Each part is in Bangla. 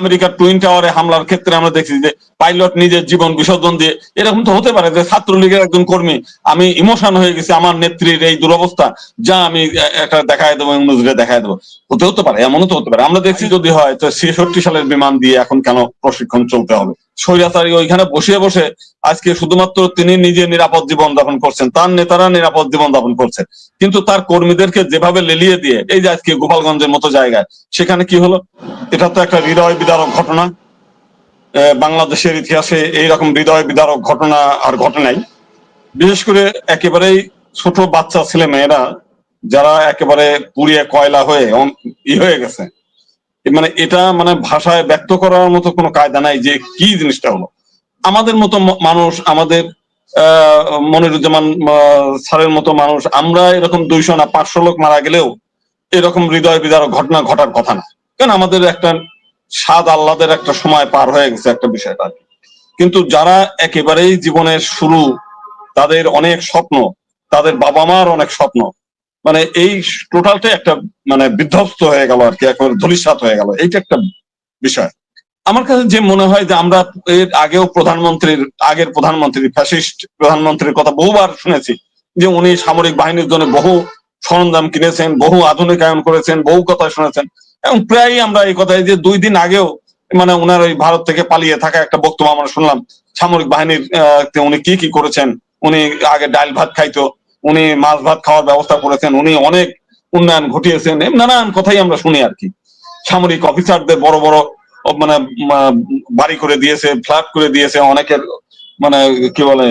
আমেরিকার টুইন টাওয়ারে হামলার ক্ষেত্রে আমরা দেখছি যে পাইলট নিজের জীবন বিসর্জন দিয়ে, এরকম তো হতে পারে যে ছাত্রলীগের একজন কর্মী, আমি ইমোশন হয়ে গেছি, আমার নেত্রীর এই দুরবস্থা, যা আমি একটা দেখায় দেবো নজরে দেখায় দেবো। হতে হতে পারে, এমনও তো হতে পারে। আমরা দেখছি যদি হয়, তো ছেষট্টি সালের বিমান দিয়ে এখন কেন প্রশিক্ষণ চলতে হবে? স্বৈরাচারী ওইখানে বসে বসে আজকে শুধুমাত্র তিনি নিজে নিরাপদ জীবন যাপন করছেন, তার নেতারা নিরাপদ জীবন যাপন করছেন। কিন্তু তার কর্মীদেরকে যেভাবে লেলিয়ে দিয়ে, এই যে আজকে গোপালগঞ্জের মতো জায়গায়, সেখানে কি হলো? এটা তো একটা হৃদয় বিদারক ঘটনা। বাংলাদেশের ইতিহাসে এইরকম হৃদয় বিদারক ঘটনা আর ঘটে নাই। বিশেষ করে একেবারেই ছোট বাচ্চা ছেলে মেয়েরা, যারা একেবারে পুড়িয়ে কয়লা হয়ে ই হয়ে গেছে। মানে এটা মানে ভাষায় ব্যক্ত করার মতো কোনো কায়দা নাই যে কি জিনিসটা হলো। আমাদের মতো মানুষ, আমাদের মনিরুজ্জামান স্যারের মতো মানুষ, আমরা এরকম দুইশো না পাঁচশো লোক মারা গেলেও এরকম হৃদয় বিদারক ঘটনা ঘটার কথা না। কারণ আমাদের একটা স্বাদ আহ্লাদের একটা সময় পার হয়ে গেছে একটা বিষয়টা কিন্তু যারা একেবারেই জীবনের শুরু, তাদের অনেক স্বপ্ন, তাদের বাবা মার অনেক স্বপ্ন মানে এই টোটালটাই একটা মানে বিধ্বস্ত হয়ে গেল আর কি, একেবারে ধলিসাত হয়ে গেল। এইটা একটা বিষয়। আমার কাছে যে মনে হয় যে আমরা এর আগেও প্রধানমন্ত্রীর, আগের প্রধানমন্ত্রী, ফ্যাসিস্ট প্রধানমন্ত্রীর কথা বহুবার শুনেছি যে উনি সামরিক বাহিনীর জন্য বহু সরঞ্জাম কিনেছেন, বহু আধুনিকায়ন করেছেন, বহু কথা শুনেছেন। এবং প্রায়ই আমরা এই কথাই যে দুই দিন আগেও মানে ওনার ওই ভারত থেকে পালিয়ে থাকা একটা বক্তব্য আমরা শুনলাম, সামরিক বাহিনীর উনি কি কি করেছেন, উনি আগে ডাল ভাত খাইতো উনি মাছ ভাত খাওয়ার ব্যবস্থা করেছেন, উনি অনেক উন্নয়ন ঘটিয়েছেন নানান কথাই আমরা শুনি আর কি। সামরিক অফিসারদের বড় বড় মানে বাড়ি করে দিয়েছে, ফ্ল্যাট করে দিয়েছে, অনেকের মানে কি বলে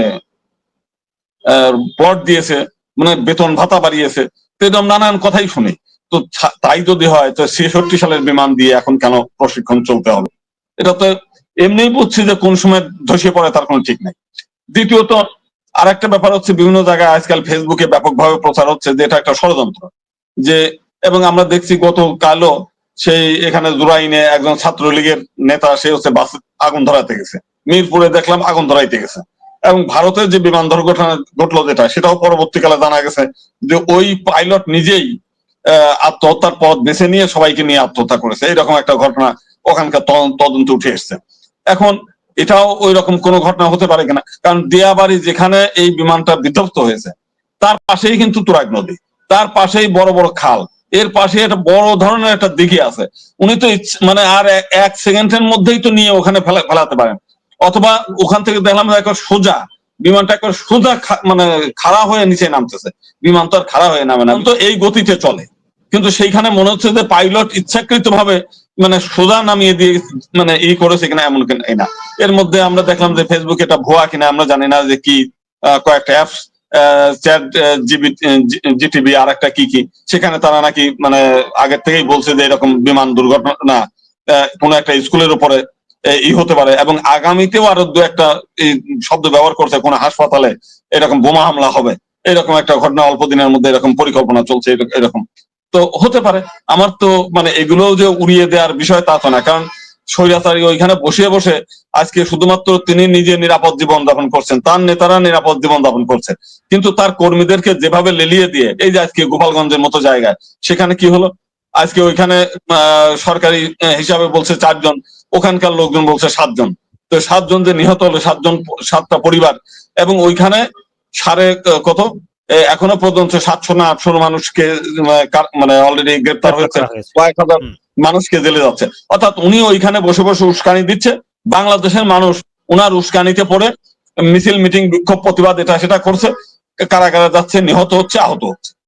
প্লট দিয়েছে মানে বেতন ভাতা বাড়িয়েছে এরকম নানান কথাই শুনি। তো তাই যদি হয়, তো ছেষট্টি সালের বিমান দিয়ে এখন কেন প্রশিক্ষণ চলতে হবে? এটা তো এমনিই বুঝছি যে কোন সময় ধসে পড়ে তার কোনো ঠিক নাই। দ্বিতীয়ত আর একটা ব্যাপার হচ্ছে বিভিন্ন জায়গায় আজকাল ফেসবুকে ব্যাপকভাবে প্রচার হচ্ছে যে এটা একটা ষড়যন্ত্র। যে এবং আমরা দেখছি গত কালও সেই এখানে জুরাইনে একজন ছাত্রলীগের নেতা, সে হচ্ছে বাস আগুন ধরাতে গেছে। মিরপুরে দেখলাম আগুন ধরাইতে গেছে। এবং ভারতের যে বিমান দুর্ঘটনা ঘটলো যেটা, সেটাও পরবর্তীকালে জানা গেছে যে ওই পাইলট নিজেই আত্মহত্যার পথ বেছে নিয়ে সবাইকে নিয়ে আত্মহত্যা করেছে। এরকম একটা ঘটনা ওখানকার তদন্তে উঠে এসছে। এখন এটাও ওই রকম কোনো ঘটনা হতে পারে কিনা? কারণ দিয়াবাড়ি যেখানে এই বিমানটা বিধ্বস্ত হয়েছে, তার পাশেই কিন্তু তুরাগ নদী, তার পাশেই বড় বড় খাল, এর পাশে একটা বড় ধরনের একটা দিঘি আছে। উনি তো মানে আর এক সেকেন্ডের মধ্যেই তো নিয়ে ওখানে ফেলা- ফেলাতে পারেন। অথবা ওখান থেকে দেখলাম একবার সোজা, বিমানটা একবার সোজা মানে খাড়া হয়ে নিচে নামতেছে। বিমান তো আর খাড়া হয়ে নামে না, তো এই গতিতে চলে। কিন্তু সেইখানে মনে হচ্ছে যে পাইলট ইচ্ছাকৃত ভাবে মানে সোজা নামিয়ে দিয়ে মানে ই করেছে কিনা এমন কিনা এর মধ্যে আমরা দেখলাম যে ফেসবুকে এটা ভুয়া কিনা, আমরা জানি না যে কি কয়েকটা অ্যাপস চ্যাট জিবি জিটিভি আর একটা কি কি, সেখানে তারা নাকি মানে আগের থেকেই বলছে যে এরকম বিমান দুর্ঘটনা কোনো একটা স্কুলের উপরে ই হতে পারে এবং আগামীতেও আরও দু একটা শব্দ ব্যবহার করছে কোনো হাসপাতালে, এরকম বোমা হামলা হবে, এরকম একটা ঘটনা অল্প দিনের মধ্যে এরকম পরিকল্পনা চলছে এরকম। তো হতে পারে। আমার তো মানে এগুলোও যে উড়িয়ে দেওয়ার বিষয় তা তো না। কারণ স্বৈরাচারী ওইখানে বসে বসে আজকে শুধুমাত্র তিনি নিজে নিরাপদ জীবন যাপন করছেন, তার নেতারা নিরাপদ জীবন যাপন করছেন। কিন্তু তার কর্মীদেরকে যেভাবে লেলিয়ে দিয়ে, এই যে আজকে গোপালগঞ্জের মতো জায়গায়, সেখানে কি হলো? আজকে ওইখানে সরকারি হিসাবে বলছে চারজন, ওখানকার লোকজন বলছে সাতজন। তো সাতজন যে নিহত হলো, সাতজন, সাতটা পরিবার। এবং ওইখানে সাড়ে কত? এখনও পর্যন্ত সাতশো না আটশো মানুষকে মানে অলরেডি গ্রেপ্তার হয়েছে। কয়েক হাজার মানুষকে জেলে যাচ্ছে। অর্থাৎ উনি ওইখানে বসে বসে উস্কানি দিচ্ছে। বাংলাদেশের মানুষ উনার উস্কানিতে পড়ে মিছিল মিটিং বিক্ষোভ প্রতিবাদ এটা সেটা করছে। কারাগারে যাচ্ছে নিহত হচ্ছে আহত হচ্ছে।